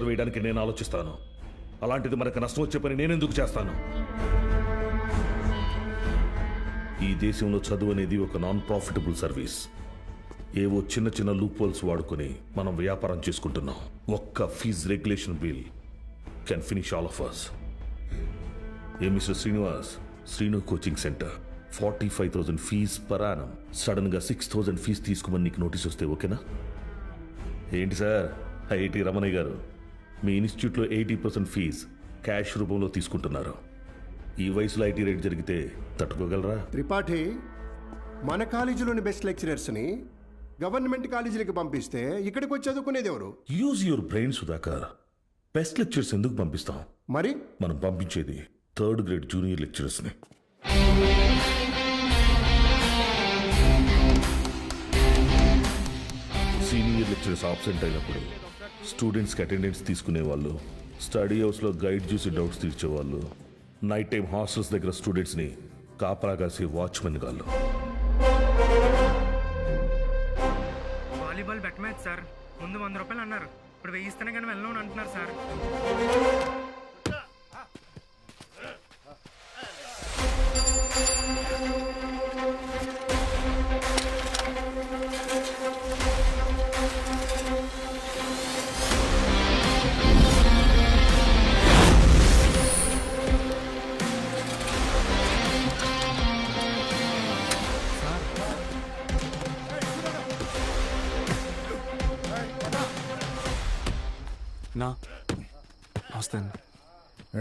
వేయడానికి నేను ఆలోచిస్తాను. అలాంటిది మనకు నష్టం వచ్చే పని నేను ఎందుకు చేస్తాను? ఈ దేశంలో చదువు అనేది ఒక నాన్ ప్రాఫిటబుల్ సర్వీస్ ఏవో చిన్న చిన్న లూప్ హోల్స్ వాడుకొని మనం వ్యాపారం చేసుకుంటున్నాం. ఒక్క fees regulation bill can finish all of us A mister Srinivas? Srinu coaching centre forty five thousand fees per annum సడన్గా సిక్స్ థౌసండ్ ఫీజ్ తీసుకోమని నీకు నోటీస్ వస్తే ఓకేనా? ఏంటి సార్? ఐఐటి రమణయ్య గారు. మీ ఇన్స్టిట్యూట్లో ఎయిటీ పర్సెంట్ ఫీజ్ క్యాష్ రూపంలో తీసుకుంటున్నారు. ఈ వయసులో ఐటీ రేట్ జరిగితే తట్టుకోగలరా? త్రిపాఠి మన కాలేజీలోని బెస్ట్ లెక్చరర్స్ని గవర్నమెంట్ కాలేజీలకు పంపిస్తే ఇక్కడికి వచ్చి చదువుకునేది ఎవరు? Use your brain Sudhakar. Best lectures ఎందుకు పంపిస్తాం? మరి? మనం పంపించేది థర్డ్ గ్రేడ్ జూనియర్ లెక్చరర్స్ని సీనియర్ లెక్చరర్స్ ఆబ్సెంట్ అయినప్పుడు స్టూడెంట్స్కి అటెండెన్స్ తీసుకునే వాళ్ళు స్టడీ హౌస్లో గైడ్ చూసి డౌట్స్ తీర్చేవాళ్ళు. నైట్ టైం హాస్టల్స్ దగ్గర స్టూడెంట్స్ని కాపలా కాసే వాచ్మెన్ గాళ్ళు. వాలీబాల్ బెట్ మ్యాచ్ సార్ ముందు వంద రూపాయలు అన్నారు. ఇప్పుడు వెయ్యి కానీ వెళ్ళను అంటున్నారు sir.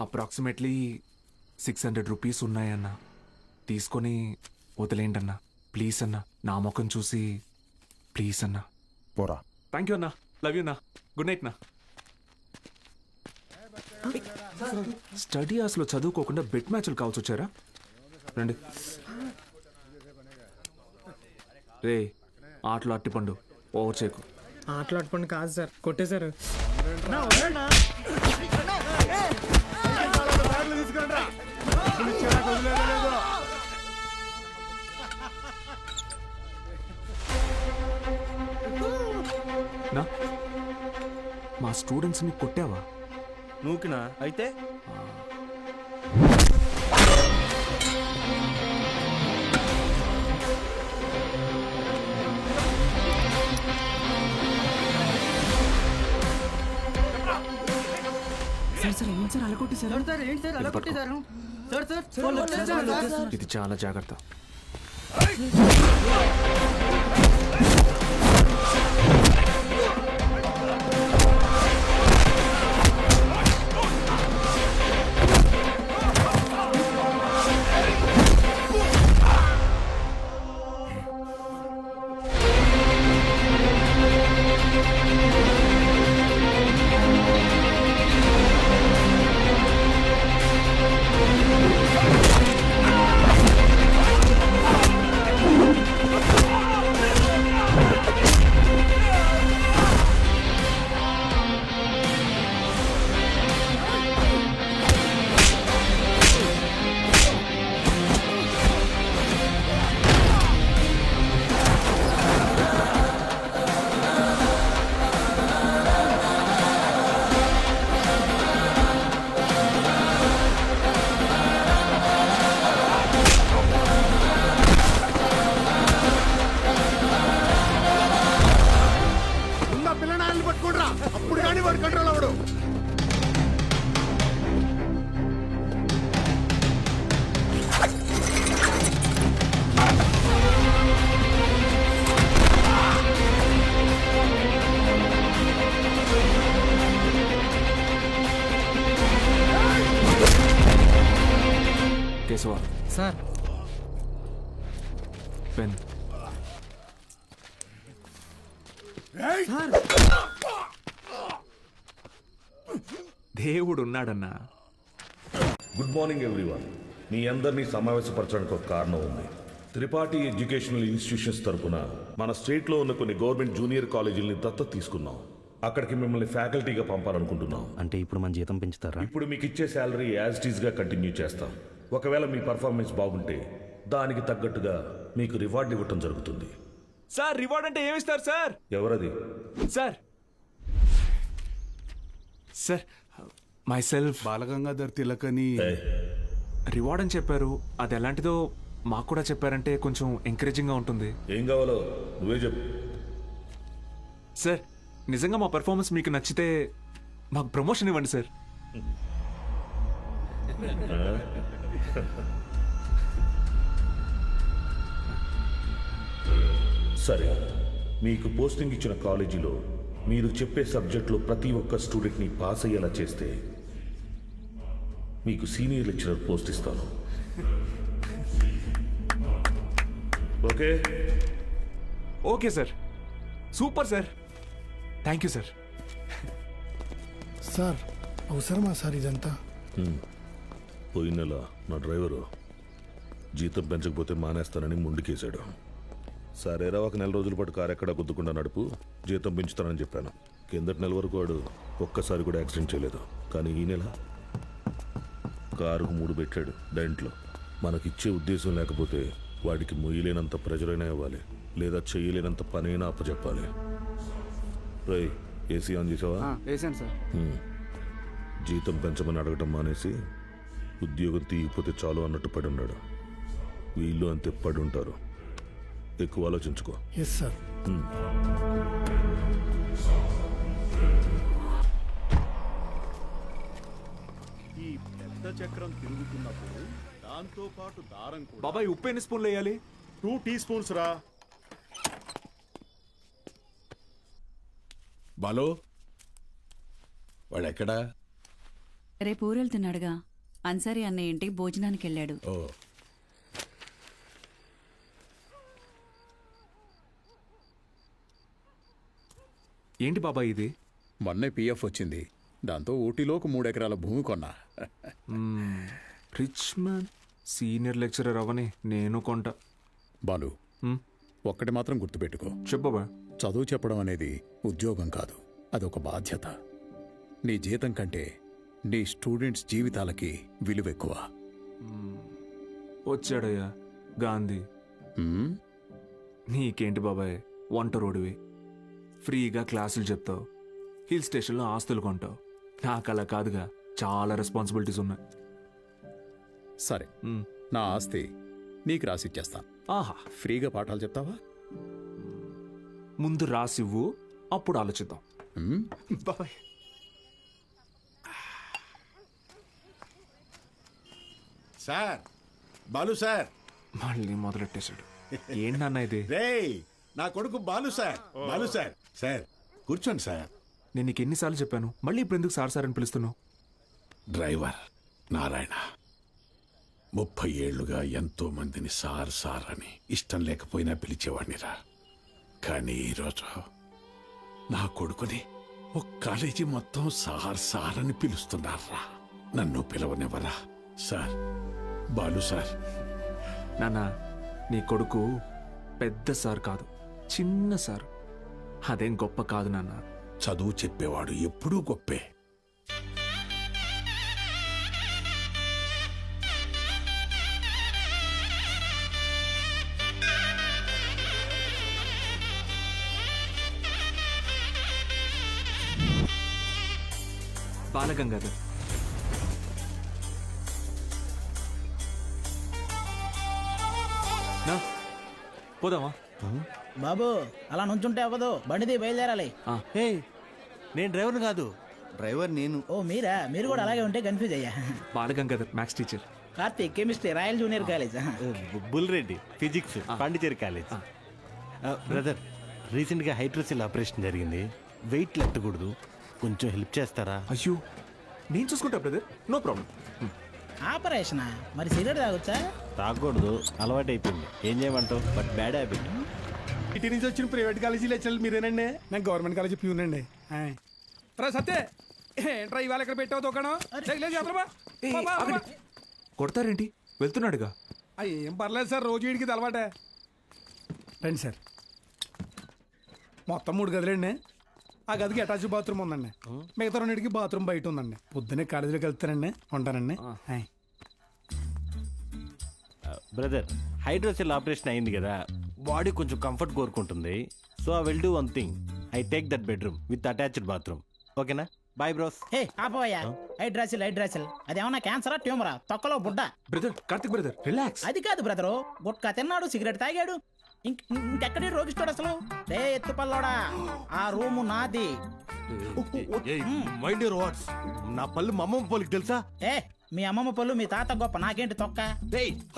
Approximately six hundred rupees ఉన్నాయన్న. తీసుకొని వదిలేండి అన్న ప్లీజ్ అన్న నా ముఖం చూసి ప్లీజ్ అన్న. పోరా. థ్యాంక్ యూ అన్న. లవ్ యూ అన్న. గుడ్ నైట్ నా స్టడీ అవర్స్లో చదువుకోకుండా బెట్ మ్యాచ్లు కావచ్చు వచ్చారా? రండి. రే ఆటలు అట్టిపండు ఓవర్ చేయకు. ఆటలు ఆడుకోండి కాదు సార్. కొట్టేశారు. స్టూడెంట్స్ని కొట్టావా? నూకినా? అయితే? ఇది పట్టుకో. ఇది చాలా జాగ్రత్త. దేవుడు ఉన్నాడన్నా గుడ్ మార్నింగ్ ఎవ్రీవన్ మీ అందరినీ సమావేశపరచడానికి ఒక కారణం ఉంది. త్రిపాఠి ఎడ్యుకేషనల్ ఇన్స్టిట్యూషన్స్ తరపున మన స్టేట్లో ఉన్న కొన్ని గవర్నమెంట్ జూనియర్ కాలేజీలని దత్తత తీసుకున్నాం. అక్కడికి మిమ్మల్ని ఫ్యాకల్టీగా పంపాలనుకుంటున్నాం. అంటే ఇప్పుడు మన జీతం పెంచుతారా? ఇప్పుడు మీకు ఇచ్చే శాలరీ యాజ్ ఇట్గా కంటిన్యూ చేస్తాం. ఒకవేళ మీ పర్ఫార్మెన్స్ బాగుంటే దానికి తగ్గట్టుగా మీకు రివార్డ్ ఇవ్వటం జరుగుతుంది. సార్ రివార్డ్ అంటే ఏమిస్తారు సార్? ఎవరది? Sir. Sir my self Balagangadhar తిలకని ఏయ్, రివార్డ్ అని చెప్పారు. అది ఎలాంటిదో మాకు కూడా చెప్పారంటే కొంచెం ఎంకరేజింగ్గా ఉంటుంది. ఏం కావాలో నువ్వే చెప్పు. సార్ నిజంగా మా పెర్ఫార్మెన్స్ మీకు నచ్చితే మాకు ప్రమోషన్ ఇవ్వండి సార్. సరే. మీకు పోస్టింగ్ ఇచ్చిన కాలేజీలో మీరు చెప్పే సబ్జెక్టులో ప్రతి ఒక్క స్టూడెంట్ని పాస్ అయ్యేలా చేస్తే మీకు సీనియర్ లెక్చరర్ పోస్ట్ ఇస్తాను. Okay? Okay sir. Super sir. Thank you sir. Sir అవసరమా సార్ ఇదంతా? పోయిన నెల నా డ్రైవరు జీతం పెంచకపోతే మానేస్తానని ముందుకేశాడు సరేరా ఒక నెల రోజుల పాటు కారు ఎక్కడ గుద్దుకుండా నడుపు జీతం పెంచుతానని చెప్పాను. కిందటి నెల వరకు వాడు ఒక్కసారి కూడా యాక్సిడెంట్ చేయలేదు. కానీ ఈ నెల కారుకు మూడు పెట్టాడు దాంట్లో. మనకిచ్చే ఉద్దేశం లేకపోతే వాడికి మొయ్యలేనంత ప్రెజరైనా ఇవ్వాలి లేదా చేయలేనంత పనైనా అప్పచెప్పాలి రై ఏసీ ఆన్ చేసావా? వేసాను సార్. జీతం పెంచమని అడగటం మానేసి ఉద్యోగం తీయకపోతే చాలు అన్నట్టు పడి ఉన్నాడు. వీళ్ళు అంతే పడి ఉంటారు. ఎక్కువ ఆలోచించుకో. ఎస్ సార్ ఈ పెద్ద చక్రం తిరుగుతున్నప్పుడు దాంతో పాటు దారం కూడా. బాబాయ్ ఉప్పు ఎన్ని స్పూన్లు వేయాలి? టూ టీ స్పూన్స్ రా. బాలు వాడెక్కడా? రేపు ఊరెళ్తున్నాడుగా. అన్సారీ అన్నయ్య ఇంటికి భోజనానికి వెళ్ళాడు. ఓ. ఏంటి బాబాయ్ ఇది? మొన్నే పిఎఫ్ వచ్చింది. దాంతో ఊటీలోకి మూడెకరాల భూమి కొన్నా. రిచ్ మ్యాన్ సీనియర్ లెక్చరర్ అవని నేను కొంట. బాలు. ఒక్కటి మాత్రం గుర్తుపెట్టుకో. చెప్పు బాబాయ్ చదువు చెప్పడం అనేది ఉద్యోగం కాదు అదొక బాధ్యత. నీ జీతం కంటే నీ స్టూడెంట్స్ జీవితాలకి విలువ ఎక్కువ. వచ్చాడయ్యా గాంధీ? నీకేంటి బాబాయ్ వంట రోడివి. ఫ్రీగా క్లాసులు చెప్తావు. హిల్ స్టేషన్లో ఆస్తులు కొంటావు. నాకు అలా కాదుగా. చాలా రెస్పాన్సిబిలిటీస్ ఉన్నాయి. సరే. మ్. నా ఆస్తి నీకు రాసిచ్చేస్తాను ఆహా. ఫ్రీగా పాఠాలు చెప్తావా? ముందు రాసివ్వు అప్పుడు ఆలోచిద్దాం? బాబాయ్. Sir Balu sir. మళ్ళీ మొదలెట్టేశాడు. ఏంటి నాన్న ఇది? రేయ్ నా కొడుకు Balu sir. Balu sir. Sir కూర్చోండి సార్. నేను నీకు ఎన్నిసార్లు చెప్పాను. మళ్ళీ ఇప్పుడు ఎందుకు సార్ సార్ అని పిలుస్తున్నావు? డ్రైవర్ నారాయణ ముప్పై ఏళ్ళుగా ఎంతో మందిని సార్ సార్ అని ఇష్టం లేకపోయినా పిలిచేవాడినిరా కానీ ఈరోజు నా కొడుకుని ఒక కాలేజీ మొత్తం సార్ సార్ అని పిలుస్తున్నారా? నన్ను పిలవనివ్వరా? Sir Balu sir. నాన్న నీ కొడుకు పెద్ద సార్ కాదు చిన్న సార్. అదేం గొప్ప కాదు నాన్న. చదువు చెప్పేవాడు ఎప్పుడూ గొప్పే. బాలగంగాధర్. నా పోదామా? బాబు అలా నుంచుంటే అవ్వదు. బండిది బయలుదేరాలి. హే నేను డ్రైవర్ని కాదు. డ్రైవర్ నేను. ఓ మీరా? మీరు కూడా అలాగే ఉంటే కన్ఫ్యూజ్ అయ్యా. Balagangadhar maths teacher. Karthik chemistry royal junior college. Bull Reddy physics Pondicherry college. Brother రీసెంట్గా హైడ్రోసిల్ ఆపరేషన్ జరిగింది. వెయిట్ ఎత్తకూడదు కొంచెం హెల్ప్ చేస్తారా? అయ్యో నేను చూసుకుంటా బ్రదర్. No problem. ఆపరేషనా? మరి సిగరెట్ తాగొచ్చా? తాగకూడదు అలవాటు అయిపోయింది ఏం చేయమంటావు? But bad habit. ఇటు నుంచి వచ్చిన ప్రైవేట్ కాలేజీ లెక్చర్లు మీరేనండి నేను గవర్నమెంట్ కాలేజీ ప్యూన్ అండి రా సత్తే ఏంట్రా ఇవాళ ఇక్కడ పెట్టావు దుకాణం. కొడతారేంటి? వెళ్తున్నాడుగా? ఏం పర్లేదు సార్ రోజు వీడికి అలవాటే. రండి సార్. మొత్తం మూడు గదులండి. ఆ గదికి అటాచ్ బాత్రూమ్ ఉందండి. మిగతా రెండింటికి బాత్రూమ్ బయట ఉందండి. పొద్దున్నే కాలేజీలోకి వెళ్తానండి ఉంటానండి. హాయ్. బ్రదర్ హైడ్రోసెల్ ఆపరేషన్ అయింది కదా బాడీ కొంచెం కంఫర్ట్ కోరుకుంటుంది. So I will do one thing I take that bedroom with attached bathroom ఓకేనా బాయ్ బ్రోస్ హే ఆపోయా హైడ్రాసిల్ హైడ్రాసిల్. అదేమన్నా క్యాన్సరా ట్యూమరా తొక్కలో బుడ్డ. బ్రదర్ కార్తిక్ బ్రదర్ రిలాక్స్ అది కాదు బ్రదరు గుట్కా తిన్నాడు సిగరెట్ తాగాడు. ఇంకెక్కడి రోగిస్తాడు అసలు? రే ఎత్తు పల్లోడా. ఆ రూము నాది. మైండ్ వాట్స్ నా పళ్ళు మా అమ్మమ్మ పోలికి తెలుసా? ఏ మీ అమ్మమ్మ పళ్ళు మీ తాత గొప్ప నాకేంటి తొక్క?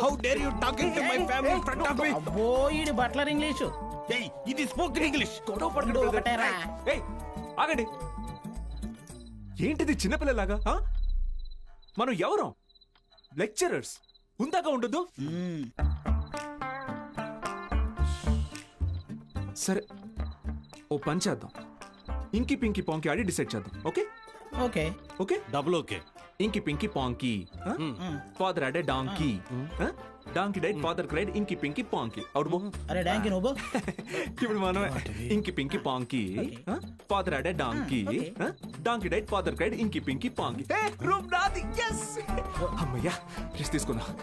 How dare you talking to my family front of me అబ్బో ఈడి బట్లర్ ఇంగ్లీషు. ఇది స్పోకెన్ ఇంగ్లీష్ గొడవ. ఒకటేరా. ఏయ్, ఆగండి. ఏంటిది చిన్నపిల్లలాగా ఆ? మనం ఎవరం? లెక్చరర్స్ ఉందాక ఉండదు సరే ఓ పని చేద్దాం. ఇంకి పింకి పాంకి ఆడి డిసైడ్ చేద్దాం okay? Okay. Okay? Double okay. Inky pinky ponky father had a donkey donkey died father cried inky pinky ponky. Out బో అరే డాంకి నువ్వు ఇప్పుడు మనం inky pinky ponky father had a donkey donkey died father cried inky pinky ponky. Room నాది yes అమ్మయ్యా rest తీసుకుందాం